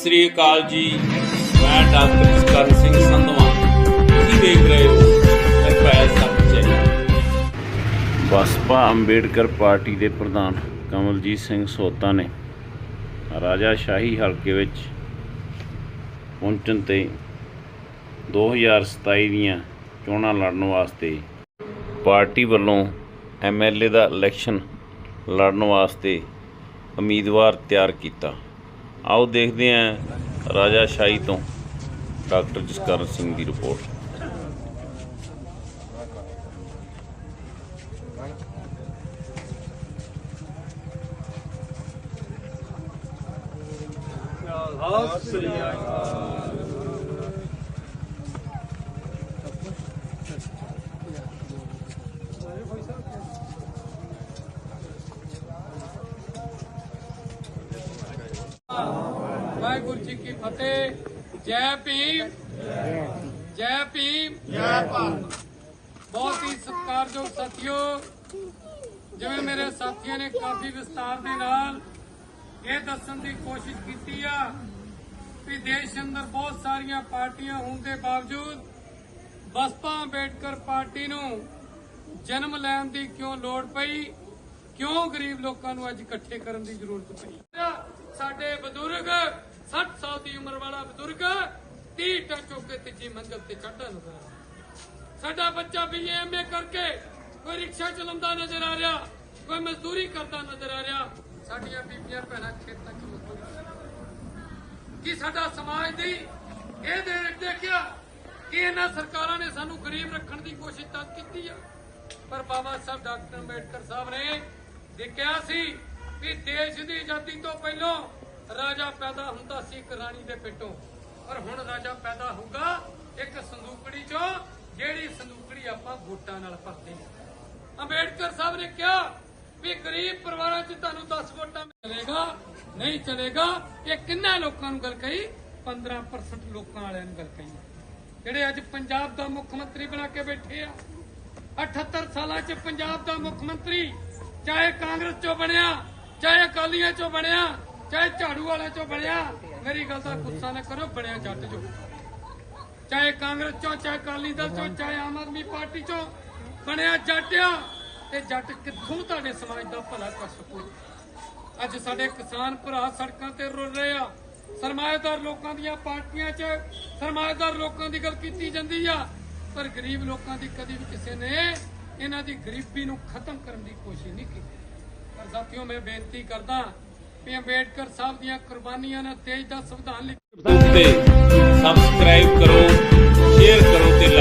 ਸਤਿ ਸ੍ਰੀ ਅਕਾਲ ਜੀ। ਮੈਂ ਡਾਕਟਰ ਜਸਕਰਨ ਸਿੰਘ ਸੰਧਵਾ। ਤੁਸੀਂ ਦੇਖ ਰਹੇ ਹੋ ਨਿਰਭੈ ਸੱਚ ਬਸਪਾ ਅੰਬੇਡਕਰ ਪਾਰਟੀ ਦੇ ਪ੍ਰਧਾਨ ਕਮਲਜੀਤ ਸਿੰਘ ਸੋਤਾ ਨੇ ਰਾਜਾ ਸ਼ਾਹੀ ਹਲਕੇ ਵਿੱਚ ਪਹੁੰਚਣ ਤੇ 2027 ਦੀਆਂ ਚੋਣਾਂ ਲੜਨ ਵਾਸਤੇ ਪਾਰਟੀ ਵੱਲੋਂ ਐਮਐਲਏ ਦਾ ਇਲੈਕਸ਼ਨ ਲੜਨ ਵਾਸਤੇ ਉਮੀਦਵਾਰ ਤਿਆਰ ਕੀਤਾ। ਆਓ ਦੇਖਦੇ ਹਾਂ ਰਾਜਾ ਸ਼ਾਹੀ ਤੋਂ ਡਾਕਟਰ ਜਸਕਰਨ ਸਿੰਘ ਦੀ ਰਿਪੋਰਟ। ਵਾਹਿਗੁਰੂ ਜੀ ਕੀ ਫਤਿਹ। ਜੈ ਭੀਮ। ਜੈ ਭੀਮ। ਜੈ ਭਾਰਤ ਬਹੁਤ ਹੀ ਸਤਿਕਾਰਯੋਗ ਸਾਥੀਓ ਜਿਵੇਂ ਮੇਰੇ ਸਾਥੀਆਂ ਨੇ ਕਾਫੀ ਵਿਸਤਾਰ ਦੇ ਨਾਲ ਇਹ ਦੱਸਣ ਦੀ ਕੋਸ਼ਿਸ਼ ਕੀਤੀ ਆ ਕਿ ਦੇਸ਼ ਅੰਦਰ ਬਹੁਤ ਸਾਰੀਆਂ ਪਾਰਟੀਆਂ ਹੋਣ ਦੇ ਬਾਵਜੂਦ ਬਸਪਾ ਅੰਬੇਡਕਰ ਪਾਰਟੀ ਨੂੰ ਜਨਮ ਲੈਣ ਦੀ ਕਿਉਂ ਲੋੜ ਪਈ? ਕਿਉਂ ਗਰੀਬ ਲੋਕਾਂ ਨੂੰ ਅੱਜ ਇਕੱਠੇ ਕਰਨ ਦੀ ਜ਼ਰੂਰਤ ਪਈ? ਸਾਡੇ ਬਜ਼ੁਰਗ 60 ਸਾਲ ਦੀ ਉਮਰ ਵਾਲਾ ਬਜ਼ੁਰਗ 30 ਟਨ ਚੁੱਕ ਕੇ ਤੀਜੀ ਮੰਜ਼ਲ ਤੇ ਚੜ੍ਹਦਾ ਨਜ਼ਰ ਆ ਸਾਡਾ ਬੱਚਾ ਵੀ ਕਰਕੇ ਕੋਈ ਰਿਕਸ਼ਾ ਚਲਾਉਂਦਾ ਨਜ਼ਰ ਆ ਰਿਹਾ, ਕੋਈ ਮਜ਼ਦੂਰੀ ਕਰਦਾ ਨਜ਼ਰ ਆ ਰਿਹਾ। ਸਾਡੀਆਂ ਬੀਬੀਆਂ ਭੈਣਾਂ ਖੇਤਾਂ 'ਚ ਮਜ਼ਦੂਰੀ ਕੀ ਸਾਡਾ ਸਮਾਜ ਦੀ ਇਹ ਦੇਖ ਦੇਖਿਆ ਕਿ ਇਹਨਾਂ ਸਰਕਾਰਾਂ ਨੇ ਸਾਨੂੰ ਗਰੀਬ ਰੱਖਣ ਦੀ ਕੋਸ਼ਿਸ਼ ਤਾਂ ਕੀਤੀ ਆ। ਪਰ ਬਾਬਾ ਸਾਹਿਬ ਡਾਕਟਰ ਅੰਬੇਡਕਰ ਸਾਹਿਬ ਨੇ ਦੇਖਿਆ ਸੀ ਕਿ ਦੇਸ਼ ਦੀ ਆਜ਼ਾਦੀ ਤੋਂ ਪਹਿਲਾਂ ਰਾਜਾ ਪੈਦਾ ਹੁੰਦਾ ਸੀ ਇੱਕ ਰਾਣੀ ਦੇ ਪੇਟੋਂ। ਪਰ ਹੁਣ ਰਾਜਾ ਪੈਦਾ ਹੋਊਗਾ ਇੱਕ ਸੰਦੂਕੜੀ ਚੋਂ, ਜਿਹੜੀ ਸੰਦੂਕੜੀ ਆਪਾਂ ਵੋਟਾਂ ਨਾਲ ਭਰਦੇ ਹਾਂ। ਅੰਬੇਡਕਰ ਸਾਹਿਬ ਨੇ ਕਿਹਾ ਵੀ ਗਰੀਬ ਪਰਿਵਾਰਾਂ 'ਚ ਤੁਹਾਨੂੰ 10 ਵੋਟਾਂ ਮਿਲੇਗਾ, ਨਹੀਂ ਚਲੇਗਾ। ਇਹ ਕਿੰਨਾ ਲੋਕਾਂ ਨੂੰ ਗੱਲ ਕਹੀ? 15% ਲੋਕਾਂ ਵਾਲਿਆਂ ਨੂੰ ਗੱਲ ਕਹੀ। ਜਿਹੜੇ ਅੱਜ ਪੰਜਾਬ ਦਾ ਮੁੱਖ ਮੰਤਰੀ ਬਣਾ ਕੇ ਬੈਠੇ ਆ 78 ਸਾਲਾਂ 'ਚ ਪੰਜਾਬ ਦਾ ਮੁੱਖ ਮੰਤਰੀ, ਚਾਹੇ ਕਾਂਗਰਸ 'ਚੋਂ ਬਣਿਆ, ਚਾਹੇ ਅਕਾਲੀਆਂ 'ਚੋਂ ਬਣਿਆ ਚਾਹੇ ਝਾੜੂ ਵਾਲਿਆਂ 'ਚੋਂ ਬਣਿਆ, ਮੇਰੀ ਗੱਲ ਦਾ ਗੁੱਸਾ ਨਾ ਕਰੋ, ਬਣਿਆ ਜੱਟ 'ਚੋਂ। ਚਾਹੇ ਕਾਂਗਰਸ ਚੋਂ, ਚਾਹੇ ਅਕਾਲੀ ਦਲ ਚੋਂ, ਚਾਹੇ ਆਮ ਆਦਮੀ ਪਾਰਟੀ ਚੋਂ, ਬਣਿਆ ਜੱਟ ਆ। ਤੇ ਜੱਟ ਕਿੱਥੋਂ ਤੁਹਾਡੇ ਸਮਾਜ ਦਾ ਭਲਾ ਕਰ ਸਕੂ? ਅੱਜ ਸਾਡੇ ਕਿਸਾਨ ਭਰਾ ਸੜਕਾਂ ਤੇ ਰੁਲ ਰਹੇ ਆ। ਸਰਮਾਏਦਾਰ ਲੋਕਾਂ ਦੀਆਂ ਪਾਰਟੀਆਂ 'ਚ ਸਰਮਾਏਦਾਰ ਲੋਕਾਂ ਦੀ ਗੱਲ ਕੀਤੀ ਜਾਂਦੀ ਆ। ਪਰ ਗਰੀਬ ਲੋਕਾਂ ਦੀ ਕਦੀ ਵੀ ਕਿਸੇ ਨੇ ਇਹਨਾਂ ਦੀ ਗਰੀਬੀ ਨੂੰ ਖਤਮ ਕਰਨ ਦੀ ਕੋਸ਼ਿਸ਼ ਨਹੀਂ ਕੀਤੀ। ਪਰ ਸਾਥੀਓ, ਮੈਂ ਬੇਨਤੀ ਕਰਦਾ ਪੀ ਅੰਬੇਡਕਰ ਸਾਹਿਬ ਦੀਆਂ ਕੁਰਬਾਨੀਆਂ ਨਾਲ ਦੇਸ਼ ਦਾ ਸੰਵਿਧਾਨ ਲਿਖਿਆ ਸਬਸਕ੍ਰਾਈਬ ਕਰੋ ਸ਼ੇਅਰ ਕਰੋ ਤੇ ਲਾਈਕ